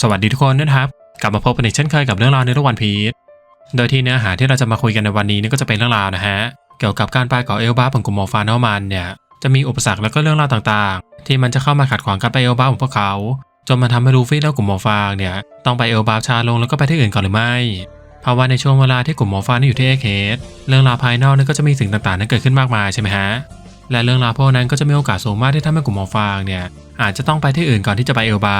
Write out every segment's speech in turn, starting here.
สวัสดีทุกคนนะครับ กลับมาพบกันอีกเช่นเคยกับเรื่องราวในทุกวันพีชโดยที่เนื้อหาที่เราจะมาคุยกันในวันนี้นี่ก็จะเป็นเรื่องราวนะฮะ เกี่ยวกับการไปเกาะเอลบาของกลุ่มหมอฟานอมันเนี่ย จะมีอุปสรรคแล้วก็เรื่องราวต่างๆ ที่มันจะเข้ามาขัดขวางการไปเอลบาของพวกเขา จนมาทำให้ลูฟี่และกลุ่มหมอฟางเนี่ยต้องไปเอลบาช้าลงแล้วก็ไปที่อื่นก่อนหรือไม่ เพราะว่าในช่วงเวลาที่กลุ่มหมอฟางนี่อยู่ที่เอเคสเรื่องราวภายนอกนี่ก็จะมีสิ่งต่างๆนั้นเกิดขึ้นมากมายใช่ไหมฮะ และเรื่องราวพวกนั้นก็จะมีโอกาสสูงมากที่ทำให้กลุ่มมอฟางเนี่ยอาจจะต้องไปที่อื่นก่อนที่จะไปเอลบา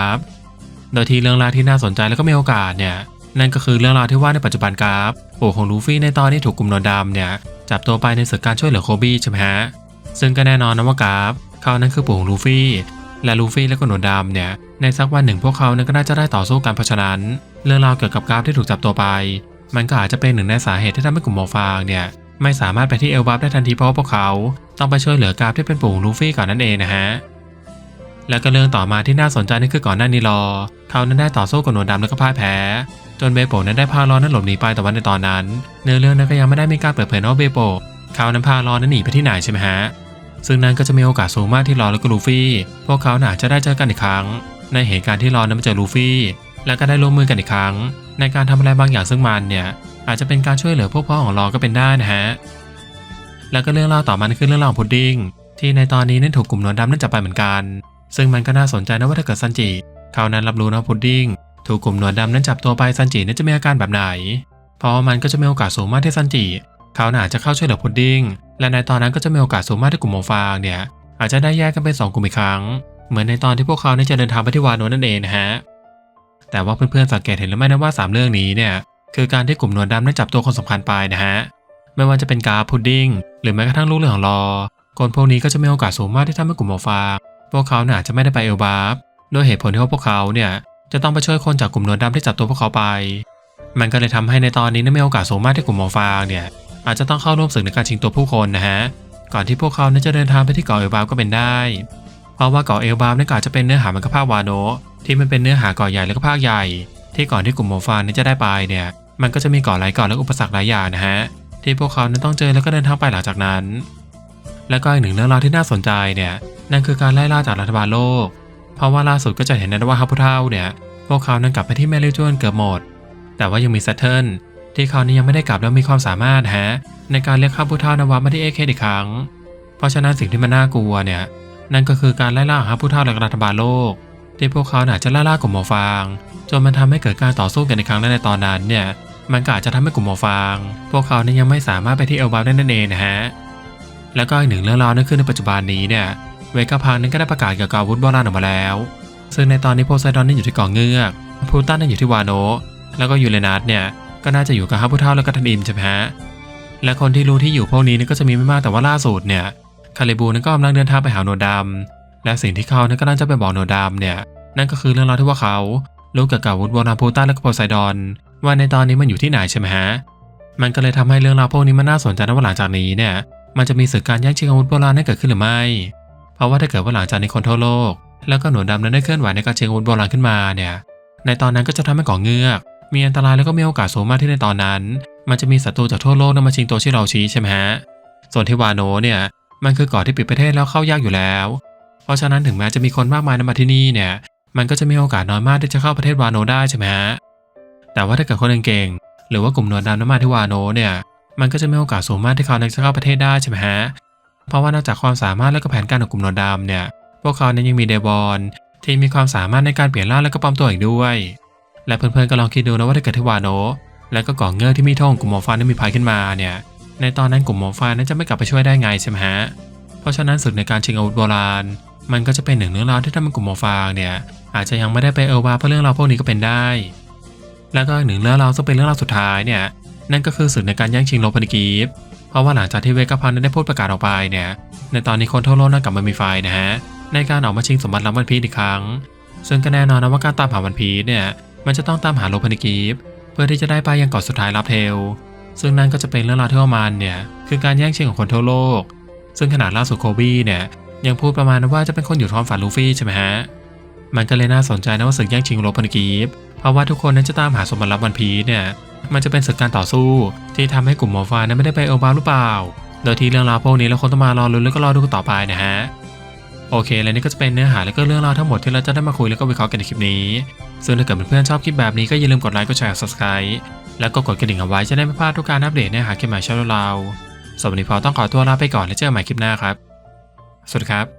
โดยที่เรื่องราวที่น่าสนใจแล้วก็มีโอกาสเนี่ยนั่นก็คือเรื่องราวที่ว่าในปัจจุบันกราฟปู่ของลูฟี่ในตอนที่ถูกกลุ่มนวลดำเนี่ยจับตัวไปในศึกการช่วยเหลือโคบี้ใช่ไหมฮะซึ่งก็แน่นอนนะว่ากราฟเขานั้นคือปู่ของลูฟี่ และลูฟี่และก็หนวลดำเนี่ยในสักวันหนึ่งพวกเขานั้นก็น่าจะได้ต่อสู้กันเพราะฉะนั้น เรื่องราวเกี่ยวกับกราฟที่ถูกจับตัวไป มันก็อาจจะเป็นหนึ่งในสาเหตุที่ทำให้กลุ่มหมอฟางเนี่ยไม่สามารถไปที่เอลบัฟได้ทันทีเพราะว่าพวกเขา ต้องไปช่วยเหลือกราฟที่เป็นปู่ของลูฟี่ก่อนนั่นเองนะฮะ แล้วก็เรื่องต่อมาที่น่าสนใจนั่นคือก่อนหน้านี้รอ เขานั้นได้ต่อสู้กับหนวดดำแล้วก็พ่ายแพ้ จนเบโปนั้นได้พารอนั้นหลบหนีไปแต่วันในตอนนั้น เนื้อเรื่องนั้นก็ยังไม่ได้มีการเปิดเผยนะว่าเบโปเขานั้นพารอนั้นหนีไปที่ไหนใช่ไหมฮะ ซึ่งนั้นก็จะมีโอกาสสูงมากที่รอและก็ลูฟี่ พวกเขาน่าจะได้เจอกันอีกครั้ง ในเหตุการณ์ที่รอนั้นมาเจอลูฟี่ แล้วก็ได้ร่วมมือกันอีกครั้ง ในการทำอะไรบางอย่างซึ่งมันเนี่ยอาจจะเป็นการช่วยเหลือพวกพ้อของรอก็เป็นได้นะฮะ แล้วก็เรื่องเล่าต่อมาคือเรื่องราวของพุดดิ้งที่ในตอนนี้นั้นถูกกลุ่มหนวดดำนั่นจับไปเหมือนกัน ซึ่งมันก็น่าสนใจนะว่าถ้าเกิดซันจิเขานั้นรับรู้นะพุดดิ้งถูกกลุ่มหนวดดำนั้นจับตัวไปซันจินั้นจะมีอาการแบบไหน เพราะมันก็จะมีโอกาสสูงมากที่ซันจิเขาน่าจะเข้าช่วยเหลือพุดดิ้ง และในตอนนั้นก็จะมีโอกาสสูงมากที่กลุ่มหมอฟางเนี่ยอาจจะได้แยกกันเป็นสองกลุ่มอีกครั้ง เหมือนในตอนที่พวกเขาเนี่ยจะเดินทางไปที่วานโนนั่นเองนะฮะ แต่ว่าเพื่อนๆสังเกตเห็นหรือไม่นะว่าสามเรื่องนี้เนี่ยคือการที่กลุ่มหนวดดำนั้นจับตัวคนสำคัญไปนะฮะ ไม่ว่าจะเป็นกาพุดดิ้งหรือแม้กระทั่งลูกเรือของรอคนพวกนี้ก็จะมีโอกาสสูงมากที่ทำให้กลุ่มหมอฟาง พวกเขาเนี่ยอาจจะไม่ได้ไปเอลบาฟด้วยเหตุผลที่ว่าพวกเขาเนี่ยจะต้องไปช่วยคนจากกลุ่มนวดดำที่จับตัวพวกเขาไป มันก็เลยทำให้ในตอนนี้นี่ยมีโอกาสสูงมากที่กลุ่มหมอฟางเนี่ยอาจจะต้องเข้าร่วมศึกในการชิงตัวผู้คนนะฮะก่อนที่พวกเขาเนี่ยจะเดินทางไปที่เกาะเอลบาฟก็เป็นได้ เพราะว่าเกาะเอลบาฟเนี่ยก็อาจจะเป็นเนื้อหามันก็ภาควาโนที่มันเป็นเนื้อหาเกาะใหญ่แล้วก็ภาคใหญ่ ที่ก่อนที่กลุ่มหมอฟางเนี่ยจะได้ไปเนี่ยมันก็จะมีเกาะหลายเกาะและอุปสรรคหลายอย่างนะฮะที่พวกเขาเนั้นต้องเจอแล้วก็เดินทางไปหลังจากนั้น แล้วก็อีกหนึ่งเรื่องราวที่น่าสนใจเนี่ย นั่นคือการไล่ล่าจากรัฐบาลโลก เพราะว่าล่าสุดก็จะเห็นนะว่าฮับพุเท่าเนี่ย พวกเขานั้นกลับไปที่แมริจวนเกือบหมด แต่ว่ายังมีแซตเทิลที่เขานี่ยังไม่ได้กลับแล้วมีความสามารถฮะในการเรียกฮับพุเท่านวับมาที่เอเคอีกครั้ง เพราะฉะนั้นสิ่งที่มันน่ากลัวเนี่ยนั่นก็คือการไล่ล่าฮับพุเท่าและรัฐบาลโลก ที่พวกเขาอาจจะไล่ล่ากลุ่มหมอฟางจนมันทำให้เกิดการต่อสู้กันในครั้งแรกในตอนนั้นเนี่ยมันก็อาจจะทำให้กลุ่มหมอฟาง พวกเขาเนี่ยยังไม่สามารถไปที่เอลบาได้นั่นเองนะฮะแล้วก็อีกหนึ่งเรื่องราวนั่นคือในปัจจุบันนี้เนี่ย เวกาพังนั้นก็ได้ประกาศเกี่ยวกับอาวุธโบราณออกมาแล้ว ซึ่งในตอนนี้โพไซดอนนี่อยู่ที่เกาะเงือกพูตันนั่นอยู่ที่วาโนแล้วก็ยูเรนัสเนี่ยก็น่าจะอยู่กับฮับพุเท่าแล้วก็ทันอิมใช่ไหมฮะและคนที่รู้ที่อยู่พวกนี้นี่ก็จะมีไม่มากแต่ว่าล่าสุดเนี่ยคาริบูนั้นก็กำลังเดินทางไปหาโนดำและสิ่งที่เขานั้นก็น่าจะไปบอกโนดำเนี่ยนั่นก็คือเรื่องราวที่ว่าเขารู้เกี่ยวกับอาวุธโบราณพูตันและก็โพไซดอนว่าในตอนนี้มันอยู่ที่ไหนใช่ไหมฮะมันก็เลยทำให้เรื่องราวพวกนี้มันน่าสนใจนะว่าหลังจากนี้เนี่ยมันจะมีศึกการแย่งชิงอาวุธโบราณนั้เกิดขึ้นหรือไม่ เพราะว่าถ้าเกิดว่าหลังจากนี้คนทั่วโลก แล้วก็หนวดดำนั้นได้เคลื่อนไหวในการชิงวุธโบราณขึ้นมาเนี่ย ในตอนนั้นก็จะทำให้ก่อเงือก มีอันตรายแล้วก็มีโอกาสสูงมากที่ในตอนนั้น มันจะมีศัตรูจากทั่วโลกนั้นมาชิงตัวชิเราชี้ใช่ไหมฮะ ส่วนที่วาโนเนี่ยมันคือเกาะที่ปิดประเทศแล้วเข้ายากอยู่แล้ว เพราะฉะนั้นถึงแม้จะมีคนมากมายนั้นมาที่นี่เนี่ย มันก็จะมีโอกาสน้อยมากที่จะเข้าประเทศวาโนได้ใช่ไหมฮะ แต่ว่าถ้าเกิดคนเก่งๆหรือว่ากลุ่มหนวดดำนั้นมาที่วาโนเนี่ย มันก็จะมีโอกาสสูงมากที่เขาจะเข้าประเทศได้ใช่ไหมฮะ เพราะว่านอกจากความสามารถและก็แผนการของกลุ่มนวดดำเนี่ย พวกเขานั้นยังมีเดวอนที่มีความสามารถในการเปลี่ยนร่างและก็ปลอมตัวอีกด้วย และเพื่อนๆก็ลองคิดดูนะว่าถ้าเกิดทวาโนและก็ก่อเงือกที่มีท่องกลุ่มหมอฟ้านั้มีภัยขึ้นมาเนี่ย ในตอนนั้นกลุ่มหมอฟ้านั้นจะไม่กลับไปช่วยได้ไงใช่ไหมฮะ เพราะฉะนั้นศึกในการชิงอาวุธโบราณ มันก็จะเป็นหนึ่งเรื่องราวที่ทำให้กลุ่มหมอฟางเนี่ยอาจจะยังไม่ได้ไปเอลวาเพราะเรื่องราวพวกนี้ก็เป็นได้ แล้วก็หนึ่งเรื่องราวซึ่งเป็นเรื่องราวสุดท้ายเนี่ยนั่นก็คือศึกในการแย่งชิงโลพนิกีฟ เพราะว่าหลังจากที่เวกพันได้พูดประกาศออกไปเนี่ย ในตอนนี้คนทั่วโลกนั่นกลับมามีไฟนะฮะ ในการออกมาชิงสมบัติรับวันพีอีกครั้ง ซึ่งก็แน่นอนนะว่าการตามหาวันพีเนี่ย มันจะต้องตามหาโลพนิกีฟเพื่อที่จะได้ไปยังเกาะสุดท้ายรับเทล ซึ่งนั่นก็จะเป็นเรื่องราวที่ว่ามันเนี่ย คือการแย่งชิงของคนทั่วโลก ซึ่งขนาดล่าสุดโคบี้เนี่ย ยังพูดประมาณว่าจะเป็นคนอยู่ท้องฝันลูฟี่ใช่ไหมฮะ มันก็เลยน่าสนใจนะว่าศึกแย่งชิงโลพานิกีฟเพราะว่าทุกคนนั้นจะตามหาสมบัติรับวันพีเนี่ย มันจะเป็นศึกการต่อสู้ ที่ทำให้กลุ่มหมอฟ้านั้นไม่ได้ไปเอบาหรือเปล่า โดยที่เรื่องราวพวกนี้เราคงต้องมารอลุ้นแล้วก็รอดูกันต่อไปนะฮะ โอเค และนี่ก็จะเป็นเนื้อหาและก็เรื่องราวทั้งหมดที่เราจะได้มาคุยแล้วก็วิเคราะห์กันในคลิปนี้ ซึ่งถ้าเกิดเพื่อนๆชอบคลิปแบบนี้ก็อย่าลืมกดไลค์ กดแชร์ subscribe แล้วก็กดกระดิ่งเอาไว้จะได้ไม่พลาดทุกการอัปเดตเนื้อหาคลิปใหม่ช่องเราสำหรับวันนี้พอต้องขอตัวลาไปก่อนแล้วเจอกันใหม่คลิปหน้าครับ สวัสดีครับ